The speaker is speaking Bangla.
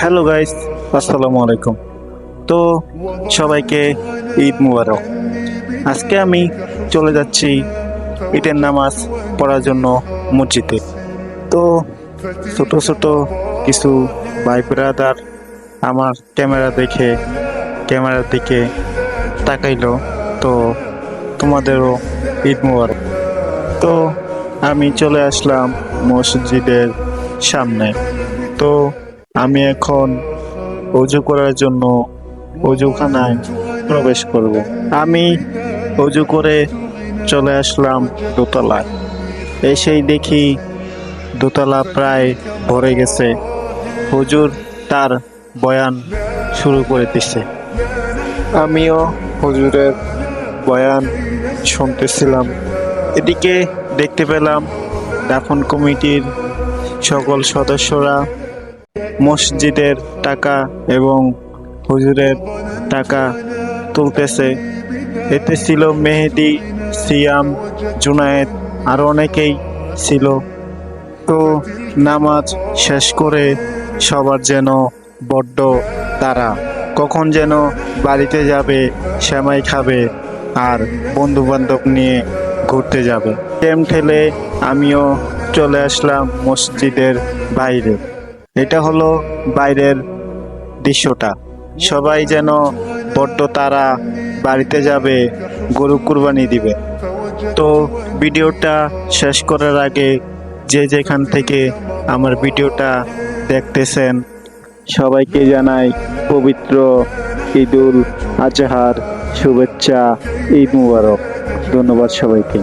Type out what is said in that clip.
হ্যালো গাইস আসসালামু আলাইকুম তো সবাইকে ঈদ মুবারক। আজকে আমি চলে যাচ্ছি ঈদের নামাজ পড়ার জন্য মসজিদে। তো ছোট ছোট কিছু ভাই ব্রাদার আমার ক্যামেরা দেখে, ক্যামেরার দিকে তাকাইলো। তো তোমাদেরও ঈদ মুবারক। তো আমি চলে আসলাম মসজিদের সামনে। তো আমি এখন অজু করার জন্য অজুখানায় প্রবেশ করব। আমি অজু করে চলে আসলাম দোতলায়। এসেই দেখি দোতলা প্রায় ভরে গেছে। হুজুর তার বয়ান শুরু করে দিছে। আমিও হুজুরের বয়ান শুনতেছিলাম। এদিকে দেখতে পেলাম দাফন কমিটির সকল সদস্যরা মসজিদের টাকা এবং হুজুরের টাকা তুলতেছে। এতে ছিল মেহেদি, সিয়াম, জুনায়েদ আরও অনেকেই ছিল। তো নামাজ শেষ করে সবার যেন বড্ড তারা কখন যেন বাড়িতে যাবে শ্যামাই খাবে আর বন্ধু বান্ধব নিয়ে ঘুরতে যাবে। টেম ঠেলে আমিও চলে আসলাম মসজিদের বাইরে। এটা হলো বাইরের দৃশ্যটা। সবাই যেন বড্ড তারা বাড়িতে যাবে, গরু কুরবানি দিবে। তো ভিডিওটা শেষ করার আগে যে যেখান থেকে আমার ভিডিওটা দেখতেছেন, সবাইকে জানাই পবিত্র ঈদুল আজহার শুভেচ্ছা, ঈদ মুবারক। ধন্যবাদ সবাইকে।